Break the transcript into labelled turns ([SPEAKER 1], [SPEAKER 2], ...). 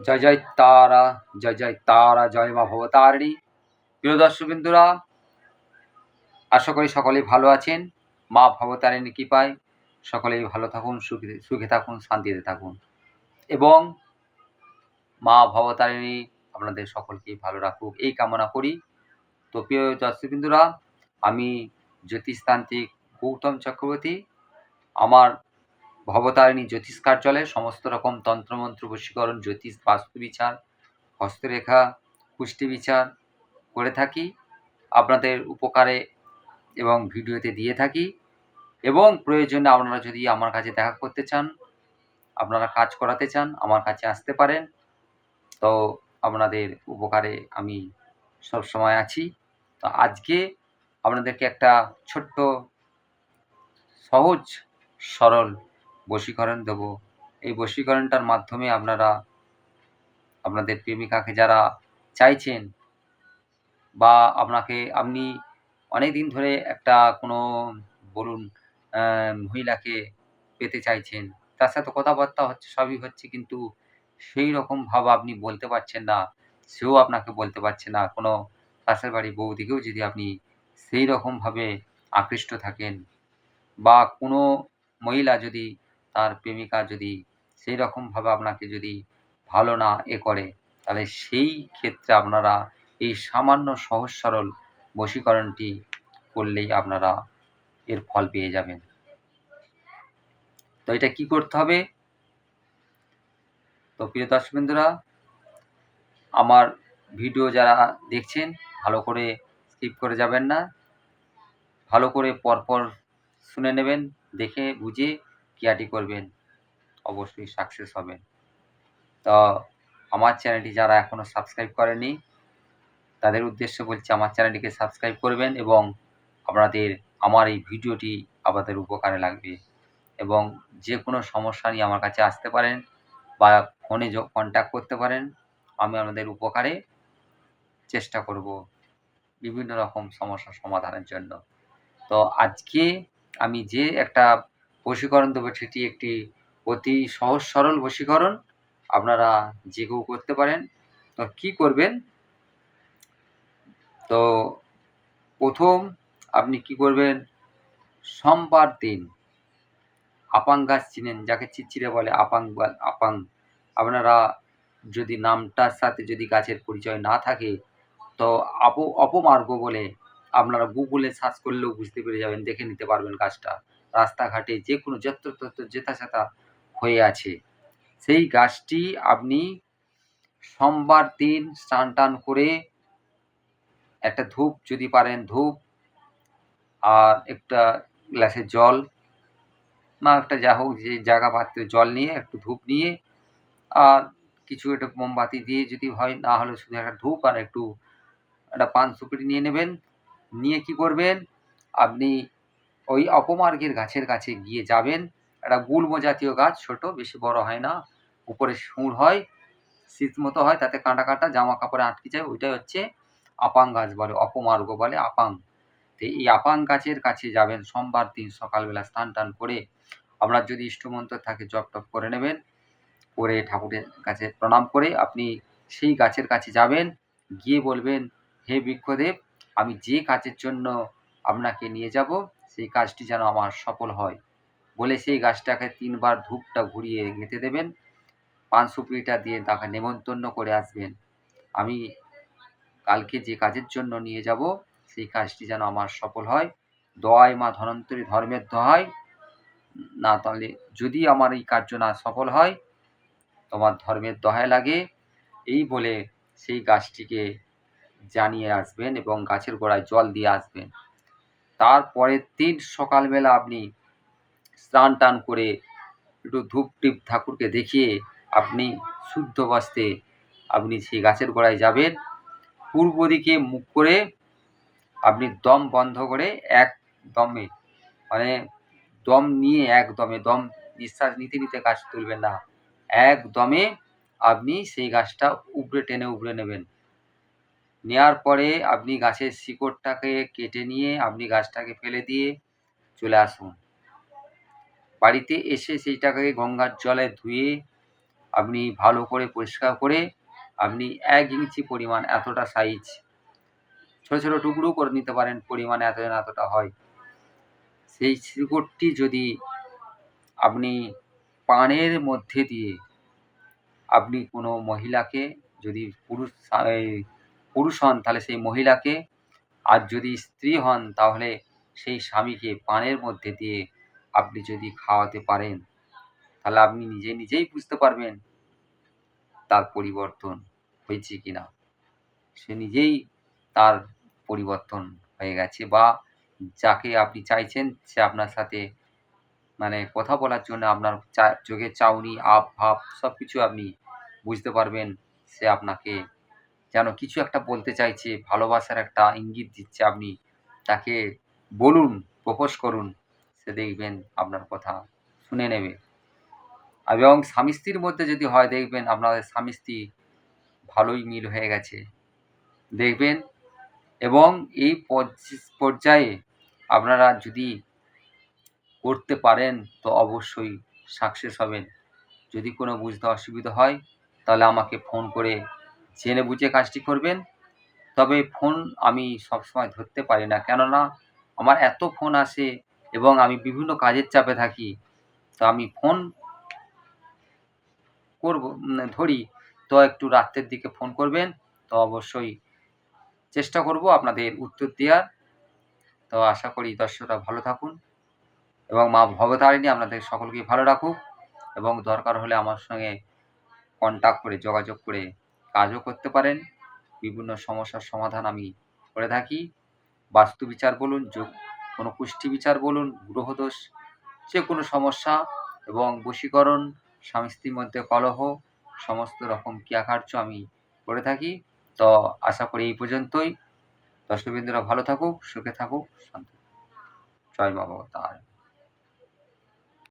[SPEAKER 1] জয় জয় তারা, জয় জয় তারা, জয় মা ভবতারিণী। প্রিয় দর্শকবিন্দুরা, আশা করি সকলেই ভালো আছেন। মা ভবতারিণী কৃপায় সকলেই ভালো থাকুন, সুখে সুখে থাকুন, শান্তিতে থাকুন। এবং মা ভবতারিণী আপনাদের সকলকেই ভালো রাখুক, এই কামনা করি। তো প্রিয় দর্শকবিন্দুরা, আমি জ্যোতিষতান্ত্রিক গৌতম চক্রবর্তী, আমার ভবতারিণী জ্যোতিষ কার্যালয়ে সমস্ত রকম তন্ত্রমন্ত্র, বশীকরণ, জ্যোতিষ, বাস্তু বিচার, হস্তরেখা, পুষ্টি বিচার করে থাকি। আপনাদের উপকারে এবং ভিডিওতে দিয়ে থাকি। এবং প্রয়োজনে আপনারা যদি আমার কাছে দেখা করতে চান, আপনারা কাজ করাতে চান, আমার কাছে আসতে পারেন। তো আপনাদের উপকারে আমি সব সময় আছি। তো আজকে আপনাদেরকে একটা ছোট্ট, সহজ, সরল বশীকরণ দেবো। এই বশীকরণটার মাধ্যমে আপনারা, আপনাদের প্রেমিকাকে যারা চাইছেন বা আপনাকে, আপনি অনেক দিন ধরে একটা কোনো বলুন মহিলাকে পেতে চাইছেন, তার সাথে কথাবার্তা হচ্ছে, সবই হচ্ছে, কিন্তু সেই রকম ভাব আপনি বলতে পারছেন না, সেও আপনাকে বলতে পারছে না। কোনো পাশের বাড়ি বৌদিকেও যদি আপনি সেই রকমভাবে আকৃষ্ট থাকেন বা কোনো মহিলা যদি তার প্রেমিকা যদি সেই রকমভাবে আপনাকে যদি ভালো না এ করে, তাহলে সেই ক্ষেত্রে আপনারা এই সামান্য সহজ সরল বশীকরণটি করলেই আপনারা এর ফল পেয়ে যাবেন। তো এটা কি করতে হবে? তো প্রিয় দর্শকবৃন্দুরা আমার ভিডিও যারা দেখছেন, ভালো করে স্কিপ করে যাবেন না। ভালো করে পরপর শুনে নেবেন, দেখে বুঝে কেয়াটি করবেন, অবশ্যই সাকসেস হবেন। তো আমার চ্যানেলটি যারা এখনও সাবস্ক্রাইব করেনি তাদের উদ্দেশ্যে বলছি আমার চ্যানেলটিকে সাবস্ক্রাইব করবেন এবং আপনাদের আমার এই ভিডিওটি আপনাদের উপকারে লাগবে এবং যে কোনো সমস্যা নিয়ে আমার কাছে আসতে পারেন বা ফোনে কন্ট্যাক্ট করতে পারেন, আমি আপনাদের উপকারে চেষ্টা করব বিভিন্ন রকম সমস্যার সমাধানের জন্য। তো আজকে আমি যে একটা বশীকরণ দেবো, সেটি একটি অতি সহজ সরল বশীকরণ। আপনারা যে কেউ করতে পারেন। তো কী করবেন? তো প্রথম আপনি কি করবেন? সোমবার দিন আপাং গাছ চিনেন, যাকে চিচিরে বলে আপাং আপাং। আপনারা যদি নামটার সাথে যদি গাছের পরিচয় না থাকে, তো আপ অপমার্গ বলে আপনারা গুগলে সার্চ করলেও বুঝতে পেরে যাবেন, দেখে নিতে পারবেন গাছটা। রাস্তাঘাটে যে কোনো যত্র তত্র যেথা হয়ে আছে। সেই গাছটি আপনি সোমবার দিন স্নান টান করে একটা ধূপ যদি পারেন, ধূপ আর একটা গ্লাসে জল না একটা যা হোক যে জায়গা পাত্রে জল নিয়ে একটু ধূপ নিয়ে আর কিছু একটা মোমবাতি দিয়ে যদি হয়, না হলে শুধু একটা ধূপ আর একটু একটা পান সুপুরি নিয়ে নেবেন। নিয়ে কি করবেন? আপনি ওই অপমার্গের গাছের কাছে গিয়ে যাবেন। একটা গুল্ম জাতীয় গাছ, ছোট, বেশি বড় হয় না, উপরে সুর হয়, শীত মতো হয়, তাতে কাঁটা কাঁটা জামা কাপড়ে আটকে যায়, ওইটাই হচ্ছে আপাং গাছ বলে, অপমার্গ বলে আপাং। তো এই আপাং গাছের কাছে যাবেন, সোমবার দিন সকালবেলা স্নান টান করে আপনার যদি ইষ্টমন্ত্র থাকে, জপ টপ করে নেবেন, করে ঠাকুরের কাছে প্রণাম করে আপনি সেই গাছের কাছে যাবেন, গিয়ে বলবেন, হে বৃক্ষদেব, আমি যে কাজের জন্য আপনাকে নিয়ে যাব সেই কাজটি যেন আমার সফল হয়। বলে সেই গাছটাকে তিনবার ধূপটা ঘুরিয়ে গেঁথে দেবেন। পান সুপুরিটা দিয়ে তাকে নেমন্তন্ন করে আসবেন। আমি কালকে যে কাজের জন্য নিয়ে যাব, সেই কাজটি যেন আমার সফল হয়। দোয়াই মা ধনন্তরী ধর্মের দোহাই না তাহলে যদি আমার এই কার্য না সফল হয়, তোমার ধর্মের দহায় লাগে। এই বলে সেই গাছটিকে জানিয়ে আসবেন এবং গাছের গোড়ায় জল দিয়ে আসবেন। তারপরের দিন সকালবেলা আপনি স্নান টান করে একটু ধূপ টিপ ঠাকুরকে দেখিয়ে আপনি শুদ্ধ বস্তে আপনি সেই গাছের গোড়ায় যাবেন। পূর্ব দিকে মুখ করে আপনি দম বন্ধ করে এক দমে মানে দম নিয়ে এক দমে, দম নিঃশ্বাস নিতে নিতে গাছ তুলবেন না। এক দমে আপনি সেই গাছটা উপড়ে টেনে উপড়ে নেবেন। নেওয়ার পরে আপনি গাছের শিকড়টাকে কেটে নিয়ে আপনি গাছটাকে ফেলে দিয়ে চলে আসুন। বাড়িতে এসে সেইটাকে গঙ্গার জলে ধুয়ে আপনি ভালো করে পরিষ্কার করে আপনি এক ইঞ্চি পরিমাণ এতটা সাইজ ছোটো ছোটো টুকরো করে নিতে পারেন পরিমাণ এত এতটা হয়। সেই শিকড়টি যদি আপনি পানের মধ্যে দিয়ে আপনি কোনো মহিলাকে যদি পুরুষ পুরুষ হন, তাহলে সেই মহিলাকে। আর যদি স্ত্রী হন, তাহলে সেই স্বামীকে পানের মধ্যে দিয়ে আপনি যদি খাওয়াতে পারেন, তাহলে আপনি নিজে নিজেই বুঝতে পারবেন তার পরিবর্তন হয়েছে কি না। সে নিজেই তার পরিবর্তন হয়ে গেছে বা যাকে আপনি চাইছেন, সে আপনার সাথে মানে কথা বলার জন্য আপনার চা, চোখের চাউনি আপ ভাব সব কিছু আপনি বুঝতে পারবেন, সে আপনাকে যেন কিছু একটা বলতে চাইছে, ভালোবাসার একটা ইঙ্গিত দিচ্ছে আপনি, তাকে বলুন, প্রপোজ করুন, সে দেখবেন আপনার কথা শুনে নেবে। এবং স্বামী স্ত্রীর মধ্যে যদি হয়, দেখবেন আপনাদের স্বামী স্ত্রী ভালোই মিল হয়ে গেছে। দেখবেন? এবং এই পর্যায়ে আপনারা যদি করতে পারেন, তো অবশ্যই সাকসেস হবেন। যদি কোনো বুঝতে অসুবিধা হয়, তাহলে আমাকে ফোন করে জেনে বুঝে কাজটি করবেন। তবে ফোন আমি সবসময় ধরতে পারি না। কেননা আমার এত ফোন আসে এবং আমি বিভিন্ন কাজের চাপে থাকি, তো আমি ফোন করব ধরি। তো একটু রাত্রের দিকে ফোন করবেন, তো অবশ্যই চেষ্টা করব আপনাদের উত্তর দেওয়ার। তো আশা করি দর্শকরা ভালো থাকুন এবং মা ভবতারিণী আপনাদের সকলকে ভালো রাখুক এবং দরকার হলে আমার সঙ্গে কন্ট্যাক্ট করে যোগাযোগ করে কাজও করতে পারেন। বিভিন্ন সমস্যার সমাধান আমি করে থাকি। বাস্তু বিচার বলুন, যোগ, কোনো পুষ্টি বিচার বলুন, গ্রহদোষ যে কোনো সমস্যা এবং বশীকরণ, স্বামী স্ত্রীর মধ্যে কলহ, সমস্ত রকম ক্রিয়াকার্য আমি করে থাকি। তো আশা করি এই পর্যন্তই। দর্শকবৃন্দরা ভালো থাকুক, সুখে থাকুক, শান্তি জয় মা